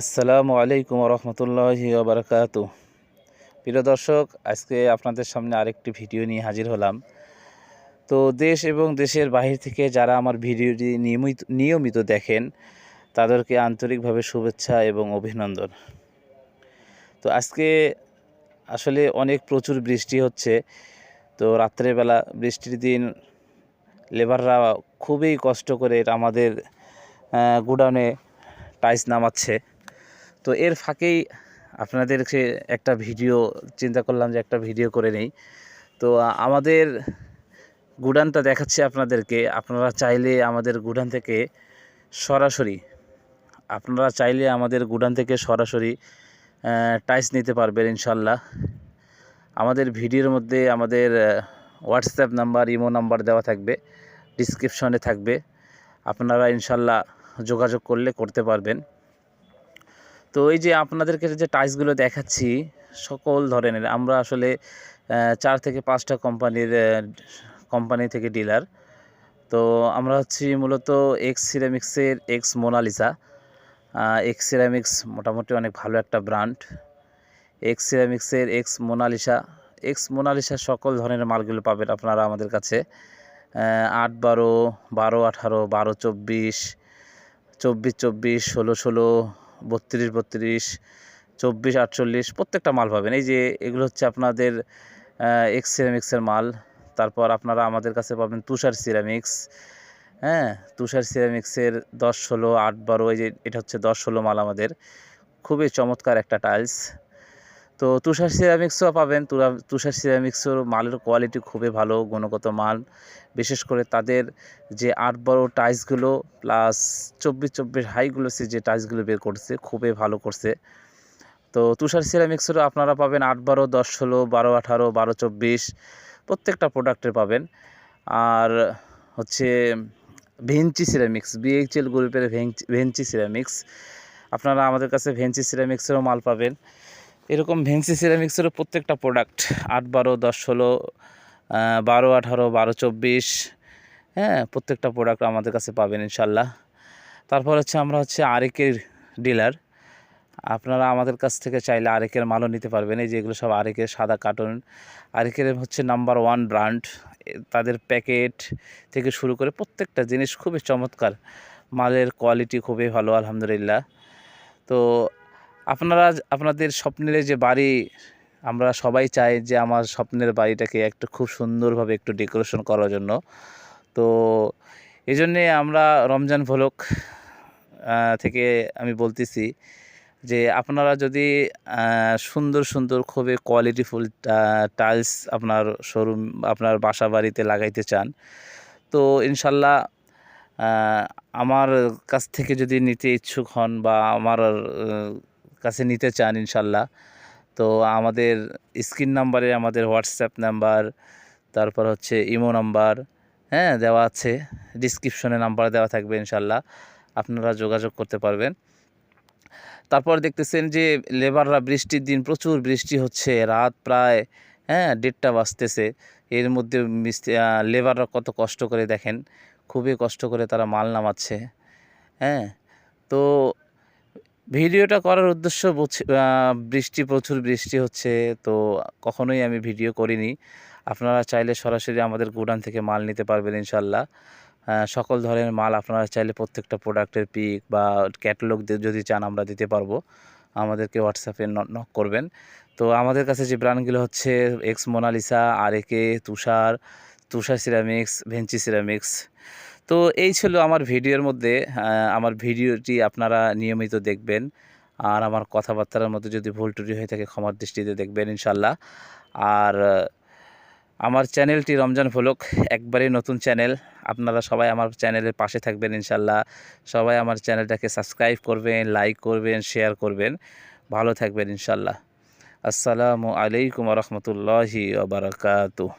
আসসালামু আলাইকুম রহমতুল্লাহি বারকাত প্রিয় দর্শক, আজকে আপনাদের সামনে আরেকটি ভিডিও নিয়ে হাজির হলাম। তো দেশ এবং দেশের বাহির থেকে যারা আমার ভিডিওটি নিয়মিত নিয়মিত দেখেন, তাদেরকে আন্তরিকভাবে শুভেচ্ছা এবং অভিনন্দন। তো আজকে আসলে অনেক প্রচুর বৃষ্টি হচ্ছে। তো রাত্রেবেলা বৃষ্টির দিন লেবাররা খুবই কষ্ট করে আমাদের গুডাউনে টাইস নামাচ্ছে। তো এর ফাঁকেই আপনাদেরকে একটা ভিডিও, চিন্তা করলাম যে একটা ভিডিও করে নেই। তো আমাদের গুডানটা দেখাচ্ছি আপনাদেরকে। আপনারা চাইলে আমাদের গুডান থেকে সরাসরি, আপনারা চাইলে আমাদের গুডান থেকে সরাসরি টাইস নিতে পারবেন ইনশাল্লাহ আমাদের ভিডিওর মধ্যে আমাদের হোয়াটসঅ্যাপ নাম্বার, ইমো নাম্বার দেওয়া থাকবে, ডিসক্রিপশনে থাকবে। আপনারা ইনশাল্লাহ যোগাযোগ করলে করতে পারবেন। তো এই যে আপনাদেরকে যে টাইসগুলো দেখাচ্ছি, সকল ধরনের, আমরা আসলে চার থেকে পাঁচটা কোম্পানির কোম্পানি থেকে ডিলার। তো আমরা হচ্ছি মূলত এক্স সিরামিক্সের এক্স মোনালিসা এক্স সিরামিক্স মোটামুটি অনেক ভালো একটা ব্র্যান্ড। এক্স সিরামিক্সের এক্স মোনালিসা এক্স মোনালিসা সকল ধরনের মালগুলো পাবেন আপনারা আমাদের কাছে। আট বারো বারো আঠারো, বারো চব্বিশ চব্বিশ চব্বিশ, ষোলো ষোলো বত্রিশ বত্রিশ, চব্বিশ, আটচল্লিশ, প্রত্যেকটা মাল পাবেন। এই যে এগুলো হচ্ছে আপনাদের এক্স সিরামিক্সের মাল। তারপর আপনারা আমাদের কাছে পাবেন তুষার সিরামিক্স হ্যাঁ তুষার সিরামিক্সের দশ, ষোলো, আট, বারো, এই যে এটা হচ্ছে দশ, ষোলো মাল আমাদের। খুবই চমৎকার একটা টাইলস তো তুষার সিরামিক্সও পাবেন। তুষার সিরামিক্সের মালের কোয়ালিটি খুবই ভালো, গুণগত মান বিশেষ করে তাদের যে আট বড় টাইলসগুলো প্লাস চব্বিশ চব্বিশ হাইগুলো সে যে টাইলসগুলো বের করছে, খুবই ভালো করছে। তো তুষার সিরামিক্সেরও আপনারা পাবেন আট বারো, দশ ষোলো, বারো আঠারো, বারো চব্বিশ, প্রত্যেকটা প্রোডাক্টের পাবেন। আর হচ্ছে ভেঞ্চি সিরামিক্স বিএইচএল গ্রুপের ভেঞ্চি ভেঞ্চি সিরামিক্স আপনারা আমাদের কাছে ভেঞ্চি সিরামিক্সেরও মাল পাবেন। এরকম ভেঞ্চি সিরামিক্সেরও প্রত্যেকটা প্রোডাক্ট আট বারো, দশ ষোলো বারো, আঠারো, বারো, চব্বিশ হ্যাঁ প্রত্যেকটা প্রোডাক্ট আমাদের কাছে পাবেন ইনশাল্লাহ। তারপর হচ্ছে আমরা হচ্ছে আরেকের ডিলার আপনারা আমাদের কাছ থেকে চাইলে আরেকের মালও নিতে পারবেন। এই যেগুলো সব আরেকের সাদা কার্টুন আরেকের হচ্ছে নাম্বার ওয়ান ব্র্যান্ড তাদের প্যাকেট থেকে শুরু করে প্রত্যেকটা জিনিস খুবই চমৎকার। মালের কোয়ালিটি খুবই ভালো, আলহামদুলিল্লাহ। তো আপনারা আপনাদের স্বপ্নের যে বাড়ি, আমরা সবাই চাই যে আমার স্বপ্নের বাড়িটাকে একটু খুব সুন্দরভাবে একটু ডেকোরেশন করার জন্য। তো এই জন্যে আমরা রমজান ভোলক থেকে আমি বলতেছি যে আপনারা যদি সুন্দর সুন্দর খুবই কোয়ালিটিফুল টাইলস আপনার শোরুম আপনার বাসা বাড়িতে লাগাইতে চান, তো ইনশাল্লাহ আমার কাছ থেকে যদি নিতে ইচ্ছুক হন বা আমার কাছে নিতে চান ইনশাল্লাহ। তো আমাদের স্ক্রিন নাম্বারে আমাদের হোয়াটসঅ্যাপ নাম্বার, তারপর হচ্ছে ইমো নাম্বার হ্যাঁ দেওয়া আছে। ডিসক্রিপশনে নাম্বার দেওয়া থাকবে ইনশাল্লাহ, আপনারা যোগাযোগ করতে পারবেন। তারপর দেখতেছেন যে লেবাররা বৃষ্টির দিন, প্রচুর বৃষ্টি হচ্ছে, রাত প্রায় হ্যাঁ দেড়টা বাজতেছে। এর মধ্যে লেবাররা কত কষ্ট করে দেখেন, খুবই কষ্ট করে তারা মাল নামাচ্ছে হ্যাঁ। তো ভিডিওটা করার উদ্দেশ্য বৃষ্টি, প্রচুর বৃষ্টি হচ্ছে, তো কখনোই আমি ভিডিও করিনি। আপনারা চাইলে সরাসরি আমাদের গোডাউন থেকে মাল নিতে পারবেন ইনশাল্লাহ। সকল ধরনের মাল আপনারা চাইলে প্রত্যেকটা প্রোডাক্টের পিক বা ক্যাটালগ যদি চান আমরা দিতে পারব। আমাদেরকে হোয়াটসঅ্যাপে নক করবেন। তো আমাদের কাছে যে ব্র্যান্ডগুলো হচ্ছে, এক্স মোনালিসা, আর Tushar Tushar ceramics, Venchi ceramics তো এই ছিল আমার ভিডিওর মধ্যে আমার ভিডিওটি আপনারা নিয়মিত দেখবেন। আর আমার কথাবার্তার মধ্যে যদি ভুল ত্রুটি হয়ে থাকে, ক্ষমার দৃষ্টিতে দেখবেন ইনশাল্লাহ আর আমার চ্যানেলটি রমজান ভ্লগ একবারেই নতুন চ্যানেল, আপনারা সবাই আমার চ্যানেলের পাশে থাকবেন ইনশাল্লাহ সবাই আমার চ্যানেলটাকে সাবস্ক্রাইব করবেন, লাইক করবেন, শেয়ার করবেন। ভালো থাকবেন ইনশাল্লাহ আসসালামু আলাইকুম রহমতুল্লাহি বারাকাতুহ।